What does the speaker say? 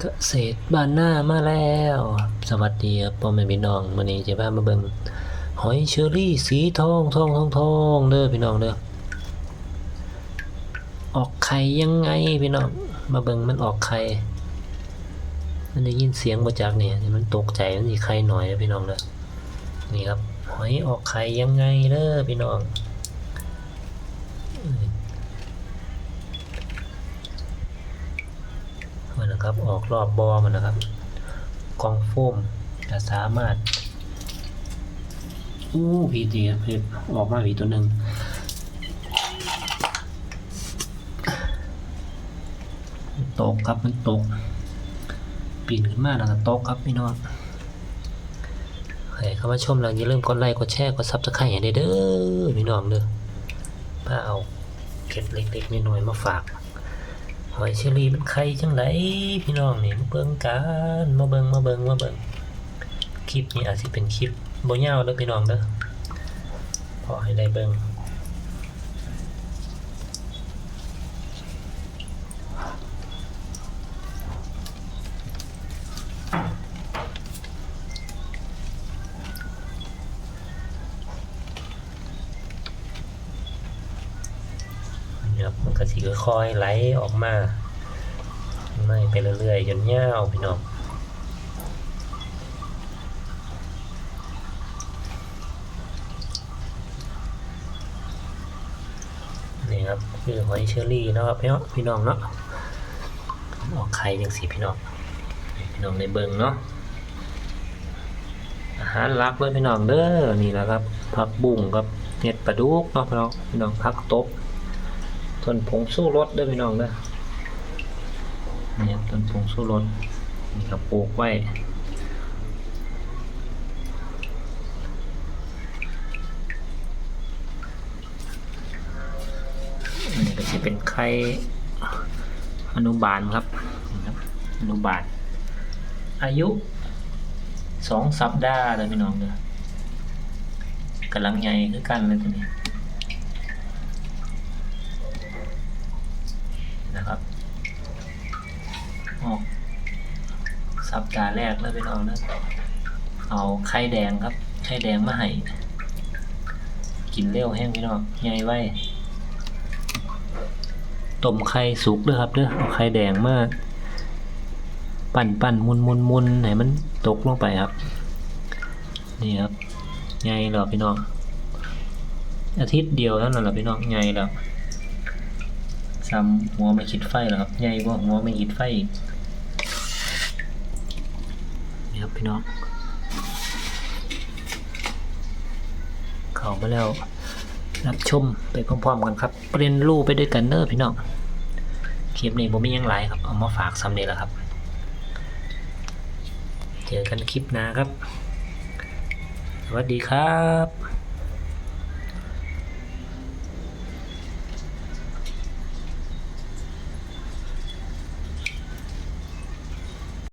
เกษตรบ้านหน้ามาแล้ว สวัสดีครับพ่อแม่พี่น้องวันนี้จะพามาเบิ่งหอยเชอรี่สีทองทองทองทองเด้อพี่น้องเด้อออกไข่ยังไงพี่น้องมาเบิ่งมันออกไข่มันได้ยินเสียงมาจากเนี่ยมันตกใจมันสิไข่หน่อยนะพี่น้องเด้อนี่ครับหอยออกไข่ยังไงเด้อพี่น้อง มั นะครับ ออกรอบบอมันนะครับ กองโฟมจะสามารถอู้ผีดีครับผีออกมาผีตัวหนึ่งตกครับมันตกปีนขึ้นมาแล้วก็ตกครับพี่น้องใครเข้ามาชมแล้วอย่าลืมกดไลค์กดแชร์กดซับสไครต์ให้ได้เด้อพี่น้องเด้อป้าเอาเก็ดเล็กๆน้อยๆมาฝาก อยเชอรี่มันไข่จังไรพี่น้องนี่มาเบิ่งกันมาเบิ่งมาเบิ่งมาเบิ่งคลิปนี้อาจจะเป็นคลิปโบ่ยาวเด้อพี่น้องเด้อพอให้ได้เบิ่ง ครับมันก็สิค่อยๆไหลออกมาไม่ไปเรื่อยๆจนยาวพี่น้องนี่ครับคือหอยเชอรี่เนาะครับพี่น้องพี่น้องเนาะออกไข่ยังสีพี่น้องพี่น้องในเบิงเนาะอาหารหลักเลยพี่น้องเด้อนี่แหละครับผักบุ้งกับเห็ดปลาดุกเนาะพี่น้องพี่น้องผักตบ ส่วนผงสู้รสเด้อพี่น้องเด้อเนี่ยต้นผงสู้รสนี่ครับปลูกไว้อันนี้ก็จะเป็นไข่อนุบาลครับครับ อนุบาล อายุสองสัปดาห์เลยพี่น้องเด้อกำลังใหญ่คือกันเลยตัวนี้นะครับออก สัปดาห์แรกแล้วพี่น้องนะเอาไข่แดงครับ ไข่แดงมาให้กินเร็วแห้งพี่น้องใหญ่ไว้ต้มไข่สุกด้อครับเด้อเอาไข่แดงมาปั่นปั่นมุนมุนมุนให้มันตกลงไปครับ นี่ครับไงแล้วพี่น้อง อาทิตย์เดียวเท่านั้นหละพี่น้องไงแล้วซ้ำหัวไม่คิดไฟแล้วครับไงกว่าหัวไม่คิดไฟอีก ครับพี่น้องเข้ามาแล้วรับชมไปพร้อมๆกันครับเรียนรู้ไปด้วยกันเนอพี่น้องคลิปนี้ผมมียังหลายครับเอามาฝากซ้ำนี่แหละครับ เจอกันคลิปหน้าครับ สวัสดีครับ